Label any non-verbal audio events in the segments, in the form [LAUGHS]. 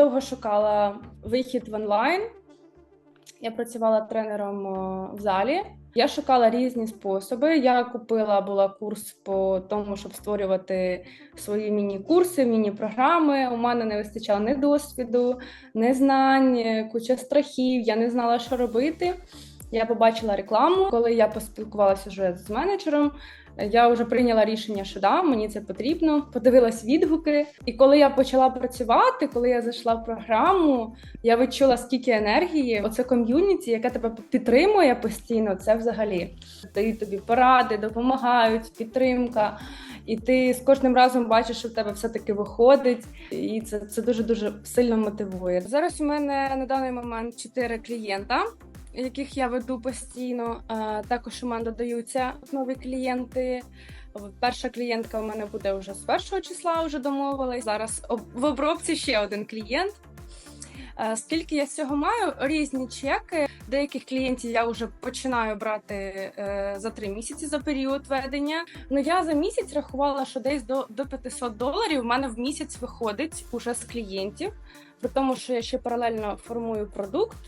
довго шукала вихід в онлайн. Я працювала тренером в залі. Я шукала різні способи. Я купила була курс по тому, щоб створювати свої міні-курси, міні-програми. У мене не вистачало ні досвіду, ні знань, куча страхів. Я не знала, що робити. Я побачила рекламу. Коли я поспілкувалася вже з менеджером, я вже прийняла рішення, що да, мені це потрібно. Подивилась відгуки. І коли я почала працювати, коли я зайшла в програму, я відчула скільки енергії. Оце ком'юніті, яке тебе підтримує постійно. Це взагалі дають тобі поради, допомагають, підтримка. І ти з кожним разом бачиш, що в тебе все таки виходить, і це, це дуже дуже сильно мотивує. Зараз у мене на даний момент чотири клієнта яких я веду постійно. Також у мене додаються нові клієнти. Перша клієнтка у мене буде вже з першого числа, вже домовилась. Зараз в обробці ще один клієнт. Скільки я всього маю? Різні чеки. Деяких клієнтів я вже починаю брати е, за три місяці за період ведення. Ну я за місяць рахувала, що десь до, до 500 доларів в мене в місяць виходить уже з клієнтів, при тому, що я ще паралельно формую продукт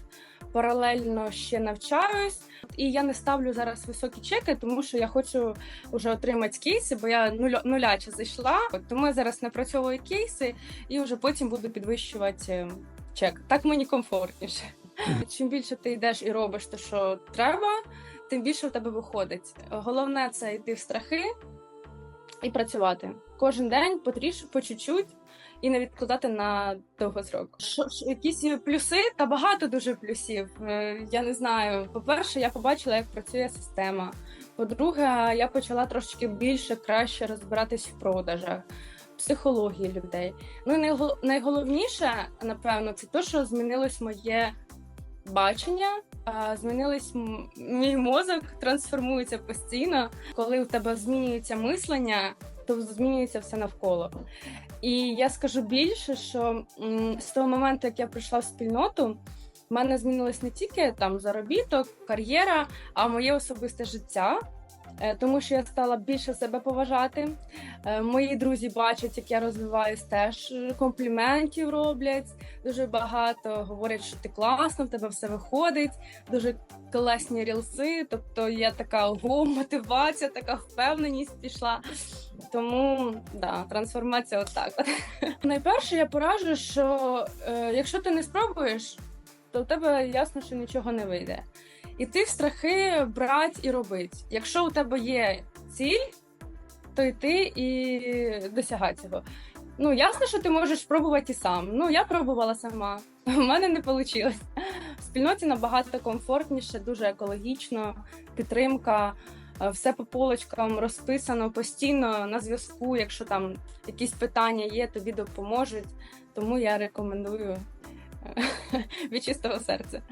паралельно ще навчаюсь, і я не ставлю зараз високі чеки, тому що я хочу вже отримати кейси, бо я нуля, нуляче зайшла. От Тому я зараз напрацьовую кейси і вже потім буду підвищувати е, чек. Так мені комфортніше. Чим більше ти йдеш і робиш те, що треба, тим більше в тебе виходить. Головне це йти в страхи і працювати кожен день потріш, по чуть-чуть і не відкладати на довгосрок. Що, якісь плюси та багато дуже плюсів. Е, Я не знаю. По-перше, я побачила, як працює система. По-друге, я почала трошки більше краще розбиратись в продажах, психології людей. Ну і найгол- найголовніше, напевно, це те, що змінилось моє бачення. Змінились мій мозок, трансформується постійно. Коли у тебе змінюється мислення, то змінюється все навколо. І я скажу більше, що з того моменту, як я прийшла в спільноту, в мене змінилось не тільки там заробіток, кар'єра, а моє особисте життя. Е, Тому що я стала більше себе поважати. Е, Мої друзі бачать, як я розвиваюсь, теж компліментів роблять дуже багато. Говорять, що ти класно, в тебе все виходить, дуже класні рілси. Тобто є така ого, мотивація, така впевненість пішла. Тому да, трансформація отак. От. [LAUGHS] Найперше я пораджу, що е, якщо ти не спробуєш, то в тебе ясно, що нічого не вийде. Іти в страхи брати і робити. Якщо у тебе є ціль, то йти і досягати цього. Ну, ясно, що ти можеш спробувати і сам. Ну, я пробувала сама. [LAUGHS] У мене не вийшло. В спільноті набагато комфортніше, дуже екологічно, підтримка, е, все по полочкам розписано постійно на зв'язку. Якщо там якісь питання є, тобі допоможуть. Тому я рекомендую е, [LAUGHS] від чистого серця.